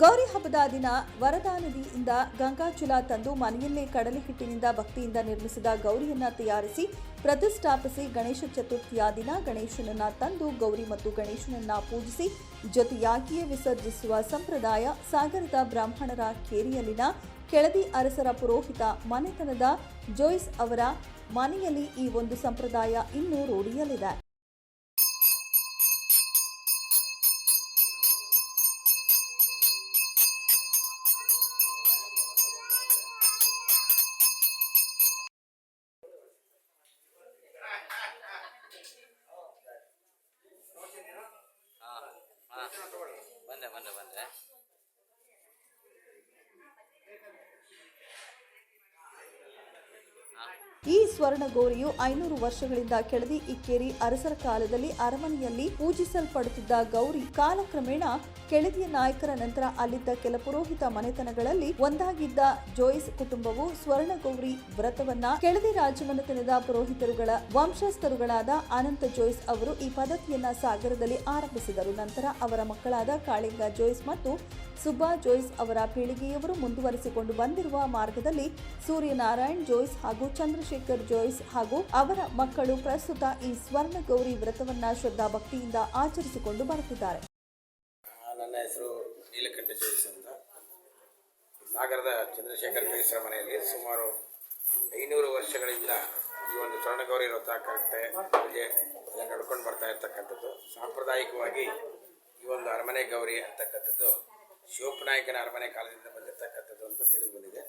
ಗೌರಿ ಹಬ್ಬದ ದಿನ ವರದಾ ನದಿಯಿಂದ ಗಂಗಾಚುಲ ತಂದು ಮನೆಯಲ್ಲೇ ಕಡಲೆ ಹಿಟ್ಟಿನಿಂದ ಭಕ್ತಿಯಿಂದ ನಿರ್ಮಿಸಿದ ಗೌರಿಯನ್ನ ತಯಾರಿಸಿ ಪ್ರತಿಷ್ಠಾಪಿಸಿ ಗಣೇಶ ಚತುರ್ಥಿಯ ದಿನ ಗಣೇಶನನ್ನ ತಂದು ಗೌರಿ ಮತ್ತು ಗಣೇಶನನ್ನ ಪೂಜಿಸಿ ಜೊತೆಯಾಗಿಯೇ ವಿಸರ್ಜಿಸುವ ಸಂಪ್ರದಾಯ ಸಾಗರದ ಬ್ರಾಹ್ಮಣರ ಕೇರಿಯಲ್ಲಿನ ಕೆಳದಿ ಅರಸರ ಪುರೋಹಿತ ಮನೆತನದ ಜೋಯ್ಸ್ ಅವರ ಮನೆಯಲ್ಲಿ ಈ ಒಂದು ಸಂಪ್ರದಾಯ ಇನ್ನೂ ರೂಢಿಯಲ್ಲಿದೆ. வந்தேன் வந்தேன் வந்தேன். ಈ ಸ್ವರ್ಣ ಗೌರಿಯು ಐನೂರು ವರ್ಷಗಳಿಂದ ಕೆಳದಿ ಇಕ್ಕೇರಿ ಅರಸರ ಕಾಲದಲ್ಲಿ ಅರಮನೆಯಲ್ಲಿ ಪೂಜಿಸಲ್ಪಡುತ್ತಿದ್ದ ಗೌರಿ ಕಾಲಕ್ರಮೇಣ ಕೆಳದಿಯ ನಾಯಕರ ನಂತರ ಅಲ್ಲಿದ್ದ ಕೆಲ ಪುರೋಹಿತ ಮನೆತನಗಳಲ್ಲಿ ಒಂದಾಗಿದ್ದ ಜೋಯಿಸ್ ಕುಟುಂಬವು ಸ್ವರ್ಣ ಗೌರಿ ವ್ರತವನ್ನ ಕೆಳದಿ ರಾಜಮನೆತನದ ಪುರೋಹಿತರುಗಳ ವಂಶಸ್ಥರುಗಳಾದ ಅನಂತ ಜೋಯಿಸ್ ಅವರು ಈ ಪದ್ಧತಿಯನ್ನ ಸಾಗರದಲ್ಲಿ ಆರಂಭಿಸಿದರು. ನಂತರ ಅವರ ಮಕ್ಕಳಾದ ಕಾಳಿಂಗ ಜೋಯಿಸ್ ಮತ್ತು ಸುಬ್ಬಾ ಜೋಯಿಸ್ ಅವರ ಪೀಳಿಗೆಯವರು ಮುಂದುವರಿಸಿಕೊಂಡು ಬಂದಿರುವ ಮಾರ್ಗದಲ್ಲಿ ಸೂರ್ಯನಾರಾಯಣ್ ಜೋಯಿಸ್ ಹಾಗೂ ಚಂದ್ರಶೇಖರ್ ಜೋಯ್ಸ್ ಹಾಗೂ ಅವರ ಮಕ್ಕಳು ಪ್ರಸ್ತುತ ಈ ಸ್ವರ್ಣ ಗೌರಿ ವ್ರತವನ್ನ ಶ್ರದ್ಧಾ ಭಕ್ತಿಯಿಂದ ಆಚರಿಸಿಕೊಂಡು ಬರುತ್ತಿದ್ದಾರೆ. ನನ್ನ ಹೆಸರು ನೀಲಕಂಠ ಜೋಯ್ಸ್ ಅಂತ. ಸಾಗರದ ಚಂದ್ರಶೇಖರ್ ಜೋಯಿಸರ ಮನೆಯಲ್ಲಿ ಸುಮಾರು ಐನೂರು ವರ್ಷಗಳಿಂದ ಈ ಒಂದು ಸ್ವರ್ಣಗೌರಿ ವ್ರತ ಕಟ್ಟೆ ಪೂಜೆ ನಡ್ಕೊಂಡು ಬರ್ತಾ ಇರ್ತಕ್ಕಂಥದ್ದು. ಸಾಂಪ್ರದಾಯಿಕವಾಗಿ ಈ ಒಂದು ಅರಮನೆ ಗೌರಿ ಅಂತಕ್ಕಂಥದ್ದು ಶಿವಪ್ಪನಾಯಕನ ಅರಮನೆ ಕಾಲದಿಂದ ಬಂದಿರತಕ್ಕಂಥದ್ದು ಅಂತ ತಿಳಿದು ಬಂದಿದೆ.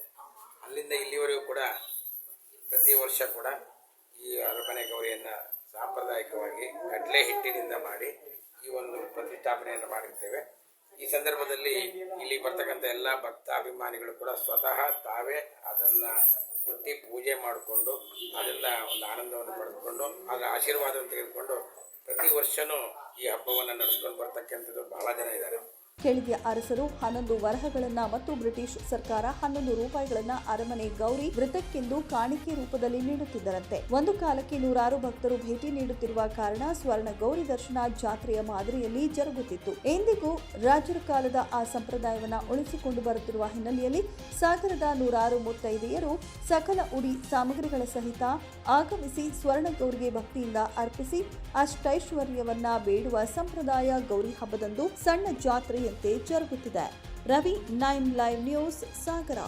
ಅಲ್ಲಿಂದ ಇಲ್ಲಿವರೆಗೂ ಕೂಡ ಪ್ರತಿ ವರ್ಷ ಕೂಡ ಈ ಅರಮನೆ ಗೌರಿಯನ್ನು ಸಾಂಪ್ರದಾಯಿಕವಾಗಿ ಕಡಲೆ ಹಿಟ್ಟಿನಿಂದ ಮಾಡಿ ಈ ಒಂದು ಪ್ರತಿಷ್ಠಾಪನೆಯನ್ನು ಮಾಡಿರ್ತೇವೆ. ಈ ಸಂದರ್ಭದಲ್ಲಿ ಇಲ್ಲಿ ಬರ್ತಕ್ಕಂಥ ಎಲ್ಲ ಭಕ್ತಾಭಿಮಾನಿಗಳು ಕೂಡ ಸ್ವತಃ ತಾವೇ ಅದನ್ನು ಮುಟ್ಟಿ ಪೂಜೆ ಮಾಡಿಕೊಂಡು ಅದೆಲ್ಲ ಒಂದು ಆನಂದವನ್ನು ಪಡೆದುಕೊಂಡು, ಅದರ ಆಶೀರ್ವಾದವನ್ನು ತೆಗೆದುಕೊಂಡು ಪ್ರತಿ ವರ್ಷವೂ ಈ ಹಬ್ಬವನ್ನು ನಡೆಸ್ಕೊಂಡು ಬರ್ತಕ್ಕಂಥದ್ದು ಬಹಳ ಜನ ಇದ್ದಾರೆ. ಕೆಳದಿಯ ಅರಸರು ಹನ್ನೊಂದು ವರಹಗಳನ್ನ ಮತ್ತು ಬ್ರಿಟಿಷ್ ಸರ್ಕಾರ ಹನ್ನೊಂದು ರೂಪಾಯಿಗಳನ್ನ ಅರಮನೆ ಗೌರಿ ವೃತ್ತಕ್ಕೆಂದು ಕಾಣಿಕೆ ರೂಪದಲ್ಲಿ ನೀಡುತ್ತಿದ್ದರಂತೆ. ಒಂದು ಕಾಲಕ್ಕೆ ನೂರಾರು ಭಕ್ತರು ಭೇಟಿ ನೀಡುತ್ತಿರುವ ಕಾರಣ ಸ್ವರ್ಣ ಗೌರಿ ದರ್ಶನ ಜಾತ್ರೆಯ ಮಾದರಿಯಲ್ಲಿ ಜರುಗುತ್ತಿತ್ತು. ಎಂದಿಗೂ ರಾಜರ ಕಾಲದ ಆ ಸಂಪ್ರದಾಯವನ್ನ ಉಳಿಸಿಕೊಂಡು ಬರುತ್ತಿರುವ ಹಿನ್ನೆಲೆಯಲ್ಲಿ ಸಾಗರದ ನೂರಾರು ಮುತ್ತೈದೆಯರು ಸಕಲ ಉಡಿ ಸಾಮಗ್ರಿಗಳ ಸಹಿತ ಆಗಮಿಸಿ ಸ್ವರ್ಣ ಗೌರಿಗೆ ಭಕ್ತಿಯಿಂದ ಅರ್ಪಿಸಿ ಅಷ್ಟೈಶ್ವರ್ಯವನ್ನ ಬೇಡುವ ಸಂಪ್ರದಾಯ ಗೌರಿ ಹಬ್ಬದಂದು ಸಣ್ಣ ಜಾತ್ರೆಯಂತೆ ಜರುಗುತ್ತಿದೆ Ravi nine live news Sagara.